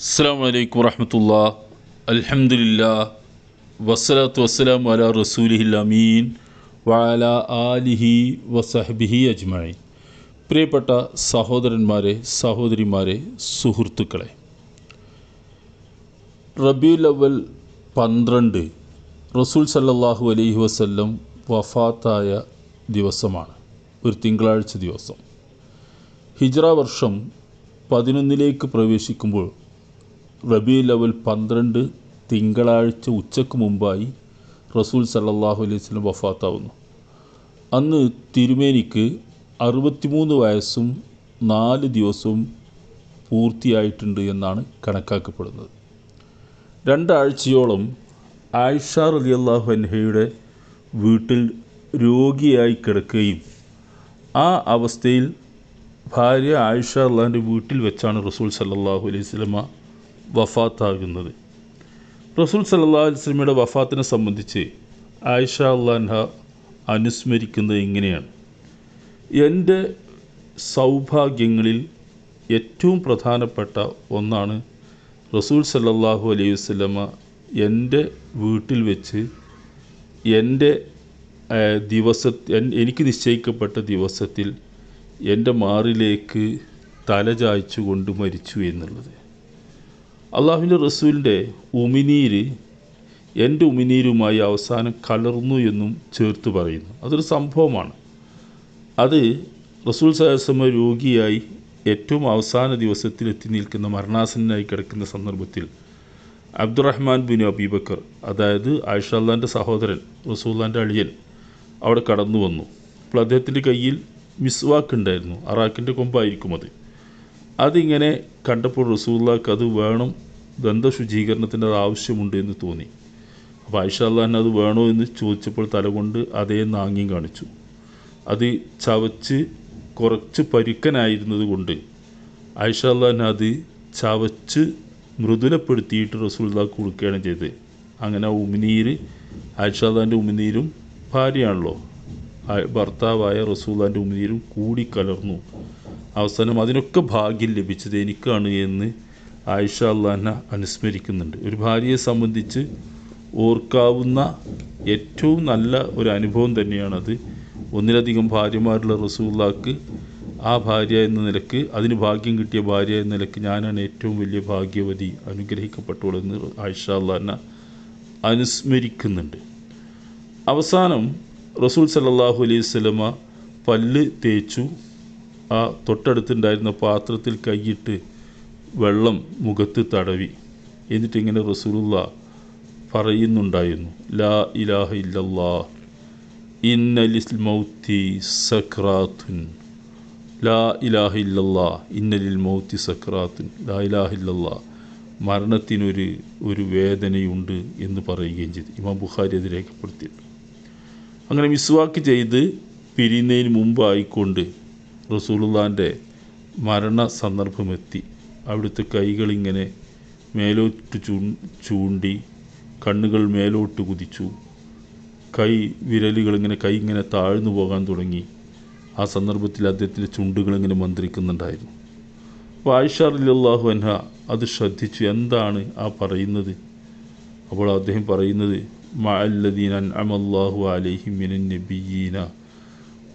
അസ്സാം വലൈക്കും വറഹമത്തുള്ള. അലഹമില്ല വസ്സലാത്തു വസ്സലാം അല റസൂലിഹിൽ അമീൻ. ആലിഹി വസഹബിഹി അജ്മായി പ്രിയപ്പെട്ട സഹോദരന്മാരെ സഹോദരിമാരെ സുഹൃത്തുക്കളെ. റബിയുൽ അവൽ പന്ത്രണ്ട് റസൂൽ സല്ലാഹു അലൈഹി വസ്ല്ലം വഫാത്തായ ദിവസമാണ്. ഒരു തിങ്കളാഴ്ച ദിവസം. ഹിജ്റ വർഷം പതിനൊന്നിലേക്ക് പ്രവേശിക്കുമ്പോൾ റബീൽ അവൽ പന്ത്രണ്ട് തിങ്കളാഴ്ച ഉച്ചയ്ക്ക് മുമ്പായി റസൂൽ സല്ലാഹു അലൈഹി വസല്ലം വഫാത്താവുന്നു. അന്ന് തിരുമേനിക്ക് അറുപത്തിമൂന്ന് വയസ്സും നാല് ദിവസവും പൂർത്തിയായിട്ടുണ്ട് എന്നാണ് കണക്കാക്കപ്പെടുന്നത്. രണ്ടാഴ്ചയോളം ആയിഷ റളിയല്ലാഹു അൻഹയുടെ വീട്ടിൽ രോഗിയായി കിടക്കുകയും ആ അവസ്ഥയിൽ ഭാര്യ ആയിഷ അള്ളാഹിന്റെ വീട്ടിൽ വെച്ചാണ് റസൂൽ സല്ലാഹു അലൈഹി സ്വലമ വഫാത്താകുന്നത്. റസൂൽ സല്ലല്ലാഹു അലൈഹി സ്വലമയുടെ വഫാത്തിനെ സംബന്ധിച്ച് ആയിഷ അള്ളാൻഹ അനുസ്മരിക്കുന്നത് ഇങ്ങനെയാണ്. എന്റെ സൗഭാഗ്യങ്ങളിൽ ഏറ്റവും പ്രധാനപ്പെട്ട ഒന്നാണ് റസൂൽ സല്ലാഹു അലൈഹി വസല്ലമ എന്റെ വീട്ടിൽ വെച്ച് എന്റെ ദിവസ എനിക്ക് നിശ്ചയിക്കപ്പെട്ട ദിവസത്തിൽ എന്റെ മാറിലേക്ക് തല ചായ്ച്ചുകൊണ്ട് മരിച്ചു എന്നുള്ളത്. അള്ളാഹുവിന്റെ റസൂലിന്റെ ഉമിനീര് എന്റെ ഉമിനീരുമായി അവസാനം കലർന്നു എന്നും ചേർത്ത് പറയുന്നു. അതൊരു സംഭവമാണ്. അത് റസൂൽ സഹസമ രോഗിയായി ഏറ്റവും അവസാന ദിവസത്തിൽ എത്തി നിൽക്കുന്ന മരണാസനായി കിടക്കുന്ന സന്ദർഭത്തിൽ അബ്ദുറഹ്മാൻ ബിൻ അബീബക്കർ അതായത് ആയിഷാല്ലാന്റെ സഹോദരൻ റസൂല്ലാന്റെ അളിയൻ അവിടെ കടന്നു വന്നു. അപ്പോൾ അദ്ദേഹത്തിന്റെ കയ്യിൽ മിസ്വാക്ക് ഉണ്ടായിരുന്നു അറാക്കിന്റെ കൊമ്പായിരിക്കും അത്. അതിങ്ങനെ കണ്ടപ്പോൾ റസൂല്ലാക്ക് അത് വേണം ദന്തശുചീകരണത്തിന്റെ ആവശ്യമുണ്ട് എന്ന് തോന്നി. അപ്പോൾ ആയിഷ അത് വേണോ എന്ന് ചോദിച്ചപ്പോൾ തലകൊണ്ട് അതേ നാങ്ങിയും കാണിച്ചു. അത് ചവച്ച് കുറച്ച് പരുക്കനായിരുന്നത് കൊണ്ട് ആയിഷ അത് ചവച്ച് മൃദുലപ്പെടുത്തിയിട്ട് റസൂൽദാക്ക് കൊടുക്കുകയാണ് ചെയ്തത്. അങ്ങനെ ഉമിനീര് ആയിഷ അള്ളഹാന്റെ ഉമിനീരും ഭാര്യയാണല്ലോ. ഭർത്താവായ റസൂലാന്റെ ഉമിനീരും കൂടി കലർന്നു. അവസാനം അതിനൊക്കെ ഭാഗ്യം ലഭിച്ചത് എനിക്കാണ് എന്ന് ആയിഷ അള്ളഹാന അനുസ്മരിക്കുന്നുണ്ട്. ഒരു ഭാര്യയെ സംബന്ധിച്ച് ഓർക്കാവുന്ന ഏറ്റവും നല്ല ഒരു അനുഭവം തന്നെയാണത്. ഒന്നിലധികം ഭാര്യമാരുള്ള റസൂള്ളാക്ക് ആ ഭാര്യ എന്ന നിലയ്ക്ക് അതിന് ഭാഗ്യം കിട്ടിയ ഭാര്യ എന്ന നിലയ്ക്ക് ഞാനാണ് ഏറ്റവും വലിയ ഭാഗ്യവതി അനുഗ്രഹിക്കപ്പെട്ടവളെന്ന് ആയിഷ അള്ളഹാന അനുസ്മരിക്കുന്നുണ്ട്. അവസാനം റസൂൽ സല്ലാഹു അലൈഹി സ്വലമ പല്ല് തേച്ചു. ആ തൊട്ടടുത്തുണ്ടായിരുന്ന പാത്രത്തിൽ കൈയിട്ട് വെള്ളം മുഖത്ത് തടവി. എന്നിട്ടിങ്ങനെ റസൂലുള്ള പറയുന്നുണ്ടായിരുന്നു. ലാ ഇലാഹ ഇല്ലല്ലാ. ഇന്നലിൽ മൗത്തി സക്രാത്തുൻ ലാ ഇലാഹ ഇല്ലല്ലാ. ഇന്നലിൽ മൗത്തി സക്രാത്തുൻ ലാ ഇലാഹ ഇല്ലല്ലാ. മരണത്തിനൊരു ഒരു വേദനയുണ്ട് എന്ന് പറയുകയും ചെയ്തു. ഇമാം ബുഖാരി അത് രേഖപ്പെടുത്തിയിട്ടുണ്ട്. അങ്ങനെ മിസ്വാക്ക് ചെയ്ത് പിരിയുന്നതിന് മുമ്പായിക്കൊണ്ട് റസൂലുള്ളാന്റെ മരണ സന്ദർഭമെത്തി അവിടുത്തെ കൈകളിങ്ങനെ മേലോട്ട് ചൂണ്ടി കണ്ണുകൾ മേലോട്ട് കുതിച്ചു. കൈ വിരലുകൾ ഇങ്ങനെ കൈ ഇങ്ങനെ താഴ്ന്നു പോകാൻ തുടങ്ങി. ആ സന്ദർഭത്തിൽ അദ്ദേഹത്തിന്റെ ചുണ്ടുകൾ ഇങ്ങനെ മന്ത്രിക്കുന്നുണ്ടായിരുന്നു. അപ്പോൾ ആയിഷ അല്ലാഹു അൻഹ അത് ശ്രദ്ധിച്ചു എന്താണ് ആ പറയുന്നത്? അപ്പോൾ അദ്ദേഹം പറയുന്നത് മഅല്ലദീന അൻഅമല്ലാഹു അലൈഹി മിനൻ നബിയീന.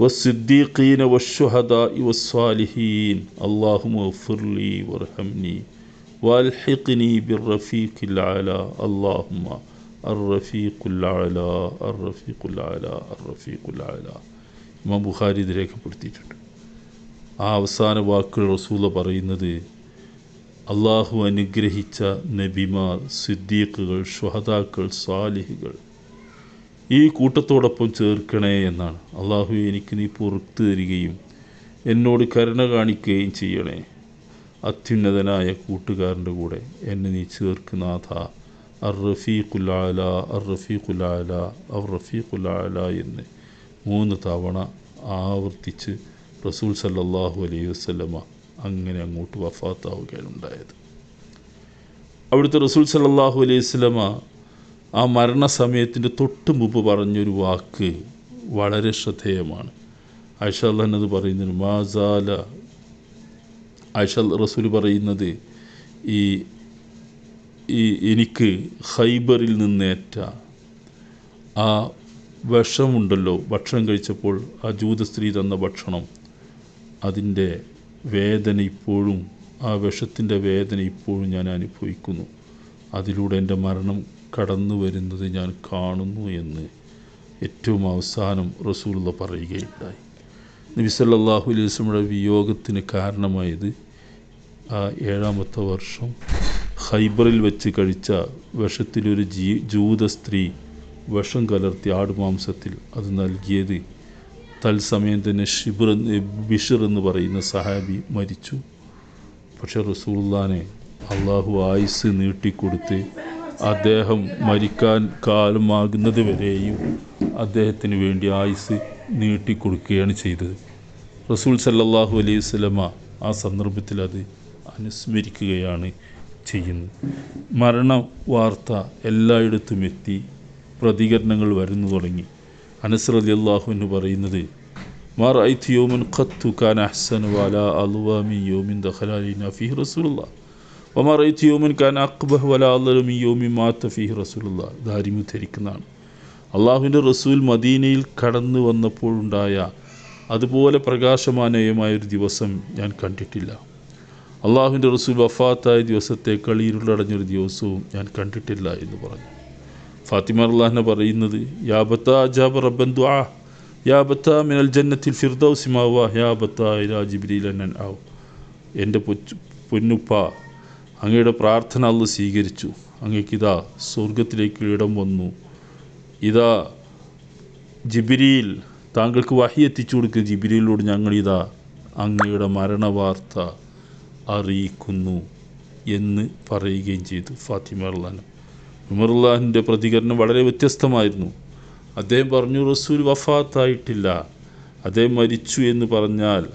والصديقين والشهداء والصالحين اللهم اغفر لي وارحمني والحقني بالرفيق العلى اللهم الرفيق العلى الرفيق العلى الرفيق العلى ഇമാം ബുഖാരി ഇത് രേഖപ്പെടുത്തിയിട്ടുണ്ട് ആ അവസാന വാക്കുകൾ റസൂല പറയുന്നത് അള്ളാഹു അനുഗ്രഹിച്ച നബിമാർ സിദ്ദീഖുകൾ ഷുഹദാക്കൾ സാലിഹികൾ ഈ കൂട്ടത്തോടൊപ്പം ചേർക്കണേ എന്നാണ്. അള്ളാഹു എനിക്ക് നീ പുറത്തു തരികയും എന്നോട് കരുണ കാണിക്കുകയും ചെയ്യണേ. അത്യുന്നതനായ കൂട്ടുകാരന്റെ കൂടെ എന്നെ നീ ചേർക്കുന്നാഥ അർ റഫീഖുലാല അർ റഫീഖുലാല അർ റഫീഖുലാല എന്ന് മൂന്ന് തവണ ആവർത്തിച്ച് റസൂൽ സല്ലാഹു അലൈഹി വസ്ലമ അങ്ങനെ അങ്ങോട്ട് വഫാത്താവുകയാണ് ഉണ്ടായത്. അവിടുത്തെ റസൂൽ സല്ലാഹു അലൈഹി വസ്ലമ ആ മരണസമയത്തിന്റെ തൊട്ട് മുമ്പ് പറഞ്ഞൊരു വാക്ക് വളരെ ശ്രദ്ധേയമാണ്. ആയിഷ അള്ളഹാനത് പറയുന്നത് മാസാല. ആയിഷ റസൂൽ പറയുന്നത് ഈ ഈ എനിക്ക് ഹൈബറിൽ നിന്നേറ്റ ആ വിഷമുണ്ടല്ലോ ഭക്ഷണം കഴിച്ചപ്പോൾ ആ ജൂത സ്ത്രീ തന്ന ഭക്ഷണം അതിന്റെ വേദന ഇപ്പോഴും ആ വിഷത്തിന്റെ വേദന ഇപ്പോഴും ഞാൻ അനുഭവിക്കുന്നു. അതിലൂടെ എന്റെ മരണം കടന്നു വരുന്നത് ഞാൻ കാണുന്നു എന്ന് ഏറ്റവും അവസാനം റസൂലുള്ള പറയുകയുണ്ടായി. നബിസല്ലാഹു വസല്ലമയുടെ വിയോഗത്തിന് കാരണമായത് ആ ഏഴാമത്തെ വർഷം ഹൈബറിൽ വെച്ച് കഴിച്ച വിഷത്തിലൊരു ജീ ജൂത സ്ത്രീ വിഷം കലർത്തി ആടുമാംസത്തിൽ അത് നൽകിയത്. തത്സമയം തന്നെ ഷിബിർ ബിഷർ എന്ന് പറയുന്ന സഹാബി മരിച്ചു. പക്ഷെ റസൂള്ളാനെ അള്ളാഹു ആയുസ് നീട്ടിക്കൊടുത്ത് അദ്ദേഹം മരിക്കാൻ കാലമാകുന്നത് വരെയും അദ്ദേഹത്തിന് വേണ്ടി ആയുസ് നീട്ടിക്കൊടുക്കുകയാണ് ചെയ്തത്. റസൂൽ സല്ലാഹു അലൈഹി വസല്ലമ ആ സന്ദർഭത്തിൽ അത് അനുസ്മരിക്കുകയാണ് ചെയ്യുന്നത്. മരണ വാർത്ത എല്ലായിടത്തും എത്തി പ്രതികരണങ്ങൾ വരുന്നു തുടങ്ങി. അനസ് റളിയല്ലാഹു എന്ന് പറയുന്നത് മാർ റഅയ്തു യൗമൻ ഖത്തു ഖാൻ അഹ്സൻ വാല അലുവാമി യോമിൻ ദഹലാലി നഫി ഫീഹി റഅയ്തു യൗമൻ കാന അഖ്ബഹ വല അദ്ല മിൻ യൗമിൻ മാത ഫീഹി ദാരിമു ധരിക്കുന്നതാണ് അള്ളാഹുവിന്റെ റസൂൽ മദീനയിൽ കടന്നു വന്നപ്പോഴുണ്ടായ അതുപോലെ പ്രകാശമാനയമായൊരു ദിവസം ഞാൻ കണ്ടിട്ടില്ല. അള്ളാഹുവിന്റെ റസൂൽ വഫാത്തായ ദിവസത്തെ ഇരുളടഞ്ഞൊരു ദിവസവും ഞാൻ കണ്ടിട്ടില്ല എന്ന് പറഞ്ഞു. ഫാത്തിമ അള്ളാഹിനെ പറയുന്നത് യാബത്ത അജാബ് റബ്ബൻ ദുആ യാബത്ത മിനൽ ജന്നത്തിൽ ഫിർദൗസി മാവ യാബത്ത ഇലാ ജിബ്രീലൻ ആവ് എന്റെ പൊന്നുപ്പ അങ്ങയുടെ പ്രാർത്ഥന അള്ള് സ്വീകരിച്ചു. അങ്ങേക്കിതാ സ്വർഗത്തിലേക്ക് ഇടം വന്നു. ഇതാ ജിബിരിയിൽ താങ്കൾക്ക് വഹി എത്തിച്ചു കൊടുക്കുക ജിബിരിയിലൂടെ ഞങ്ങളിതാ അങ്ങയുടെ മരണവാർത്ത അറിയിക്കുന്നു എന്ന് പറയുകയും ചെയ്തു ഫാത്തിമ അള്ളഹാൻ ഉമറുല്ലാഹിന്റെ പ്രതികരണം വളരെ വ്യത്യസ്തമായിരുന്നു. അദ്ദേഹം പറഞ്ഞു റസൂൽ വഫാത്തായിട്ടില്ല. അദ്ദേഹം മരിച്ചു എന്ന് പറഞ്ഞാൽ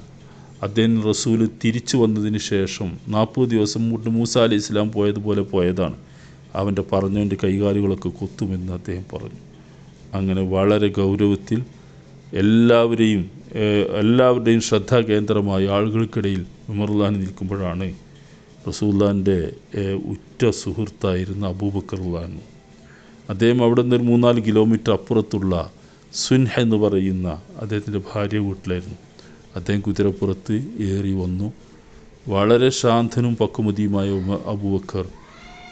അദ്ദേഹം റസൂൽ തിരിച്ചു വന്നതിന് ശേഷം നാൽപ്പത് ദിവസം മുട്ട് മൂസ അലി ഇസ്ലാം പോയതുപോലെ പോയതാണ്. അവന്റെ പറഞ്ഞവന്റെ കൈകാലുകളൊക്കെ കൊത്തുമെന്ന് അദ്ദേഹം പറഞ്ഞു. അങ്ങനെ വളരെ ഗൗരവത്തിൽ എല്ലാവരെയും എല്ലാവരുടെയും ശ്രദ്ധാകേന്ദ്രമായി ആളുകൾക്കിടയിൽ ഉമർലാൻ നിൽക്കുമ്പോഴാണ് റസൂല്ലാന്റെ ഉറ്റ സുഹൃത്തായിരുന്ന അബൂബക്കറുല്ലാൻ അദ്ദേഹം അവിടെ നിന്ന് ഒരു മൂന്നാൽ കിലോമീറ്റർ അപ്പുറത്തുള്ള സുൻഹ എന്ന് പറയുന്ന അദ്ദേഹത്തിന്റെ ഭാര്യ വീട്ടിലായിരുന്നു. അദ്ദേഹം കുതിരപ്പുറത്ത് ഏറി വന്നു. വളരെ ശാന്തനും പക്വമതിയുമായ ഉമ അബൂബക്കർ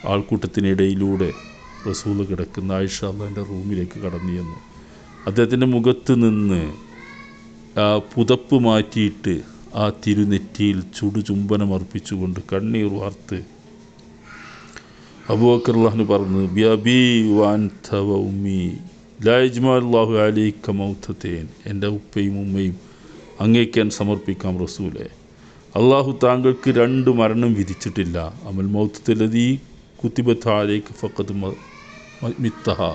ആൾക്കൂട്ടത്തിനിടയിലൂടെ റസൂൽ കിടക്കുന്ന ആയിഷ അള്ളാന്റെ റൂമിലേക്ക് കടന്നു ചെന്നു. അദ്ദേഹത്തിന്റെ മുഖത്ത് നിന്ന് ആ പുതപ്പ് മാറ്റിയിട്ട് ആ തിരുനെറ്റിയിൽ ചുടുചുംബനം അർപ്പിച്ചുകൊണ്ട് കണ്ണീർ വാർത്ത് അബൂബക്കർ അള്ളാഹുന് പറഞ്ഞു ബിയബി വാൻ തവ ഉമ്മി അലൈക്ക മൗത്തത്തേൻ എന്റെ ഉപ്പയും ഉമ്മയും അങ്ങേക്കാൻ സമർപ്പിക്കാം റസൂലെ. അള്ളാഹു താങ്കൾക്ക് രണ്ട് മരണം വിധിച്ചിട്ടില്ല. അമൽ മൗത്തലതി കുത്തിബത്താലേക്ക് ഫക്കത്ത് മിത്തഹ.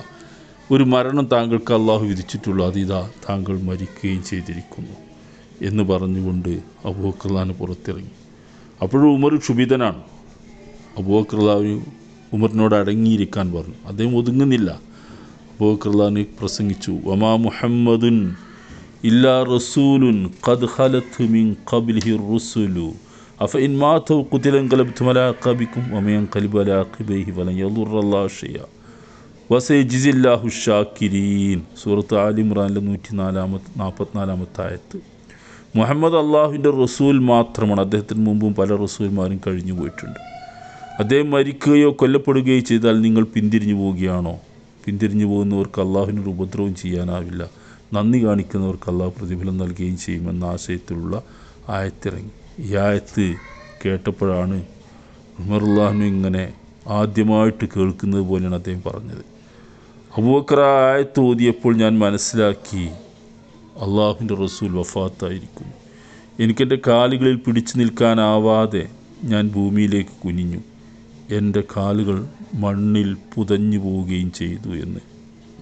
ഒരു മരണം താങ്കൾക്ക് അള്ളാഹു വിധിച്ചിട്ടുള്ളൂ. അതിതാ താങ്കൾ മരിക്കുകയും ചെയ്തിരിക്കുന്നു എന്ന് പറഞ്ഞുകൊണ്ട് അബൂബക്കർലാന് പുറത്തിറങ്ങി. അപ്പോഴും ഉമർ ക്ഷുഭിതനാണ്. അബൂബക്കർലാവ് ഉമറിനോട് അടങ്ങിയിരിക്കാൻ പറഞ്ഞു. അദ്ദേഹം ഒതുങ്ങുന്നില്ല. അബൂബക്കർലാന് പ്രസംഗിച്ചു. വമാ മുഹമ്മദുൻ ഇല്ലാ റസൂലുൻ ഖദ് ഖലത്ത് മിൻ ഖബ്ലിഹി റുസുലു. അഫ ഇൻ മാതൗ ഖുതിലൻ ഖലബ്തും അലാ അഖാബിക്കും വമൻ ഖലിബ അലാ അഖിബൈഹി വലൻ യദുറല്ലാഹു ഷൈഅ. വസൈജിസില്ലാഹു ഷാക്കിരീൻ സൂറത്ത് ആലിമ്രാനിലെ നൂറ്റി നാലാമത്തെ നാൽപ്പത്തിനാലാമത്തെ ആയത്ത്. മുഹമ്മദ് അള്ളാഹുവിന്റെ റസൂൽ മാത്രമാണ്. അദ്ദേഹത്തിന് മുമ്പും പല റസൂൽമാരും കഴിഞ്ഞു പോയിട്ടുണ്ട്. അദ്ദേഹം മരിക്കുകയോ കൊല്ലപ്പെടുകയോ ചെയ്താൽ നിങ്ങൾ പിന്തിരിഞ്ഞു പോവുകയാണോ? പിന്തിരിഞ്ഞു പോകുന്നവർക്ക് അള്ളാഹുവിനൊരു ഉപദ്രവം ചെയ്യാനാവില്ല. നന്ദി കാണിക്കുന്നവർക്ക് അള്ളാഹു പ്രതിഫലം നൽകുകയും ചെയ്യുമെന്ന ആശയത്തിലുള്ള ആയത്തിറങ്ങി. ഈ ആയത്ത് കേട്ടപ്പോഴാണ് ഉമറുല്ലാഹിനും ഇങ്ങനെ ആദ്യമായിട്ട് കേൾക്കുന്നത് പോലെയാണ് അദ്ദേഹം പറഞ്ഞത്. അബൂബക്കർ ആയത്ത് ഓതിയപ്പോൾ ഞാൻ മനസ്സിലാക്കി അള്ളാഹുവിന്റെ റസൂൽ വഫാത്തായിരിക്കും. എനിക്കെന്റെ കാലുകളിൽ പിടിച്ചു നിൽക്കാനാവാതെ ഞാൻ ഭൂമിയിലേക്ക് കുനിഞ്ഞു. എന്റെ കാലുകൾ മണ്ണിൽ പുതഞ്ഞു പോവുകയും ചെയ്തു എന്ന്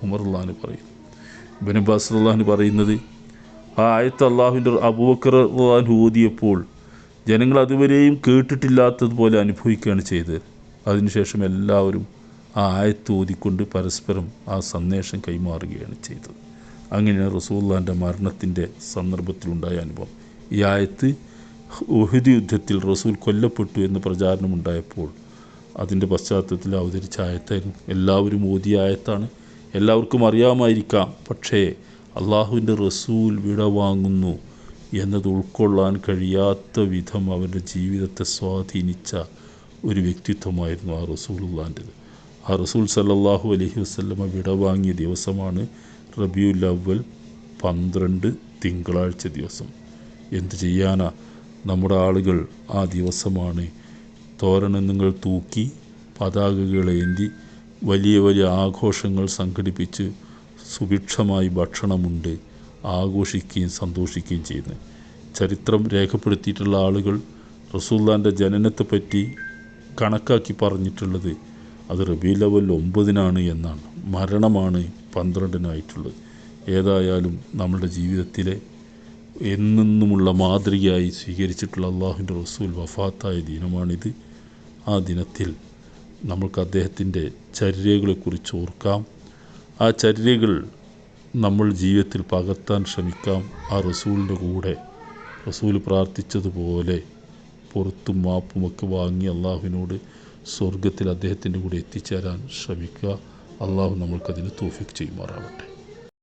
ഉമറുല്ലാന് പറയും അബ്ബാസ് പറയുന്നത് ആ ആയത്ത് അള്ളാഹുവിന്റെ അബൂബക്കർ അള്ളാഹു ഓതിയപ്പോൾ ജനങ്ങൾ അതുവരെയും കേട്ടിട്ടില്ലാത്തതുപോലെ അനുഭവിക്കുകയാണ് ചെയ്തത്. അതിനുശേഷം എല്ലാവരും ആ ആയത്ത് ഓതിക്കൊണ്ട് പരസ്പരം ആ സന്ദേശം കൈമാറുകയാണ് ചെയ്തത്. അങ്ങനെയാണ് റസൂള്ളാന്റെ മരണത്തിന്റെ സന്ദർഭത്തിലുണ്ടായ അനുഭവം. ഈ ആയത്ത് ഒഹുദ് യുദ്ധത്തിൽ റസൂൽ കൊല്ലപ്പെട്ടു എന്ന് പ്രചാരണമുണ്ടായപ്പോൾ അതിന്റെ പശ്ചാത്തലത്തിൽ അവതരിച്ച ആയത്തായിരുന്നു. എല്ലാവരും ഓതിയ ആയത്താണ്. എല്ലാവർക്കും അറിയാമായിരിക്കാം. പക്ഷേ അള്ളാഹുവിന്റെ റസൂൽ വിട വാങ്ങുന്നു എന്നത് ഉൾക്കൊള്ളാൻ കഴിയാത്ത വിധം അവന്റെ ജീവിതത്തെ സ്വാധീനിച്ച ഒരു വ്യക്തിത്വമായിരുന്നു ആ റസൂലുള്ളാന്റെത് ആ റസൂൽ സല്ലല്ലാഹു അലഹി വസല്ലമ വിട വാങ്ങിയ ദിവസമാണ് റബിയുൽ അവൽ പന്ത്രണ്ട് തിങ്കളാഴ്ച ദിവസം. എന്തു ചെയ്യാനാ? നമ്മുടെ ആളുകൾ ആ ദിവസമാണ് തോരണങ്ങൾ തൂക്കി പതാകകളേന്തി വലിയ വലിയ ആഘോഷങ്ങൾ സംഘടിപ്പിച്ച് സുഭിക്ഷമായി ഭക്ഷണമുണ്ട് ആഘോഷിക്കുകയും സന്തോഷിക്കുകയും ചെയ്യുന്നത് ചരിത്രം രേഖപ്പെടുത്തിയിട്ടുള്ള ആളുകൾ റസൂല്ലാന്റെ ജനനത്തെപ്പറ്റി കണക്കാക്കി പറഞ്ഞിട്ടുള്ളത് അത് റബീ ലെവൽ ഒമ്പതിനാണ് എന്നാണ്. മരണമാണ് പന്ത്രണ്ടിനായിട്ടുള്ളത്. ഏതായാലും നമ്മുടെ ജീവിതത്തിലെ എന്നെന്നുമുള്ള മാതൃകയായി സ്വീകരിച്ചിട്ടുള്ള അള്ളാഹുവിന്റെ റസൂൽ വഫാത്തായ ദിനമാണിത്. ആ ദിനത്തിൽ നമ്മൾക്ക് അദ്ദേഹത്തിന്റെ ചര്യകളെക്കുറിച്ച് ഓർക്കാം. ആ ചര്യകൾ നമ്മൾ ജീവിതത്തിൽ പകർത്താൻ ശ്രമിക്കാം. ആ റസൂലിന്റെ കൂടെ റസൂൽ പ്രാർത്ഥിച്ചതുപോലെ പുറത്തും മാപ്പുമൊക്കെ വാങ്ങി അള്ളാഹുവിനോട് സ്വർഗത്തിൽ അദ്ദേഹത്തിന്റെ കൂടെ എത്തിച്ചേരാൻ ശ്രമിക്കുക. അള്ളാഹു നമ്മൾക്കതിന് തോഫിക്ക് ചെയ്യുമാറാവട്ടെ.